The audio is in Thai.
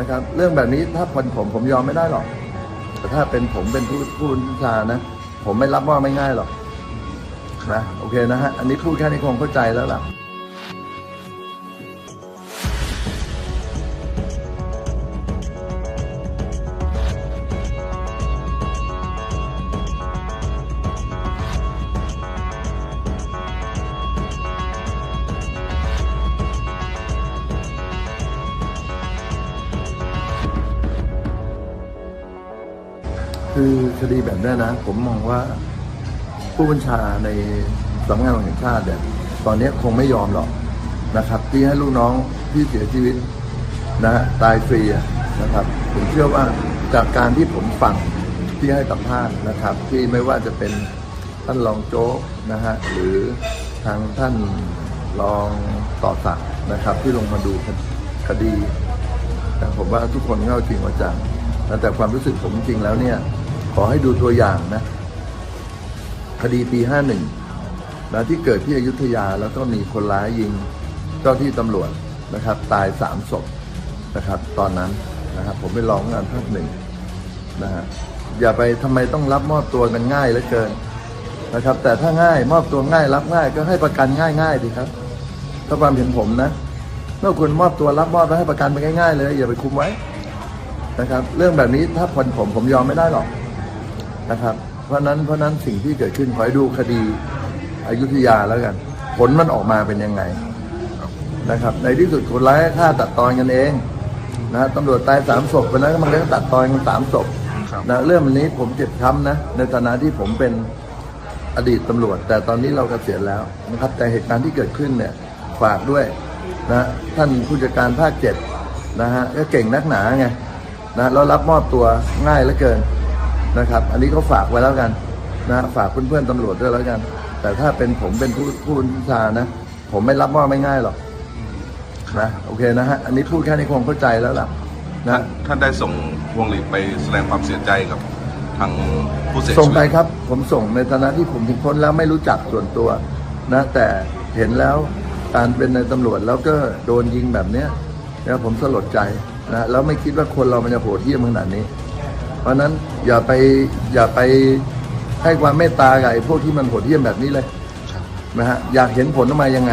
นะครับ เรื่องแบบนี้ถ้าเป็นผมผมยอมไม่ได้หรอก แต่ถ้าเป็นผมเป็นผู้ผู้บัญชานะ ผมไม่รับว่าไม่ง่ายหรอกนะโอเคนะฮะอันนี้พูดแค่นี้คงเข้าใจแล้วล่ะ คือคดีแบบนี้นะ ผมมองว่าผู้บัญชาในสำนักงานตำรวจแห่งชาติเนี่ยตอนนี้คงไม่ยอมหรอกนะครับ ที่ให้ลูกน้องที่เสียชีวิตนะฮะตายฟรีนะครับ ผมเชื่อว่าจากการที่ผมฟังที่ให้สัมภาษณ์นะครับ ที่ไม่ว่าจะเป็นท่านรองโจ๊กนะฮะหรือทางท่านรองต่อศักนะครับ ที่ลงมาดูคดีแต่ผมว่าทุกคนเข้าจริงว่าจังแต่ความรู้สึกผมจริงแล้วเนี่ย ขอให้ดูตัวอย่างนะ คดีปี51นะที่เกิดที่อยุธยาแล้วก็มีคนร้ายยิงเจ้าที่ตำรวจนะครับ ตายสามศพนะครับ ตอนนั้นนะครับ ผมไปร้องงานภาคหนึ่งนะฮะอย่าไปทำไมต้องรับมอบตัวกันง่ายเหลือเกินนะครับ แต่ถ้าง่ายมอบตัวง่ายรับง่ายก็ให้ประกันง่ายๆดีครับ ถ้าความเห็นผมนะเมื่อคุณมอบตัวรับมอบแล้วให้ประกันไปง่ายๆเลย อย่าไปคุมไว้นะครับ เรื่องแบบนี้ถ้าคนผมผมยอมไม่ได้หรอก นะครับ เพราะนั้นเพราะนั้นสิ่งที่เกิดขึ้นขอให้ดูคดีอยุธยาแล้วกัน ผลมันออกมาเป็นยังไงนะครับ ในที่สุดคนร้ายฆ่าตัดตอนกันเองนะตำรวจตายสามศพไปแล้วมันก็ตัดตอนกันสามศพครับนะเรื่องนี้ผมเจ็บช้ำนะในฐานะที่ผมเป็นอดีตตำรวจ แต่ตอนนี้เราเกษียณแล้วนะครับ แต่เหตุการณ์ที่เกิดขึ้นเนี่ยฝากด้วยนะท่านผู้จัดการภาคเจ็ดนะฮะก็เก่งนักหนาไงนะแล้วรับมอบตัวง่ายเหลือเกิน นะครับ อันนี้ก็ฝากไว้แล้วกันนะฝากเพื่อนๆตำรวจด้วยแล้วกัน แต่ถ้าเป็นผมเป็นผู้ผู้บัญชานะ ผมไม่รับมอบไม่ง่ายหรอกนะโอเคนะฮะอันนี้พูดแค่นี้คงเข้าใจแล้วล่ะนะท่านท่านได้ส่งพวงหลีดไปแสดงความเสียใจกับทางผู้เสียชีวิตส่งไปครับ ผมส่งในฐานะที่ผมถึงพ้นแล้วไม่รู้จักส่วนตัวนะแต่เห็นแล้วการเป็นในตำรวจแล้วก็โดนยิงแบบเนี้ยนะผมสลดใจนะแล้วไม่คิดว่าคนเรามันจะโหดเหี้ยมขนาดนี้ เพราะฉะนั้นอย่าไปอย่าไปให้ความเมตตากับไอ้พวกที่มันโหดเหี้ยมแบบนี้เลยครับนะฮะอยากเห็นผลออกมายังไง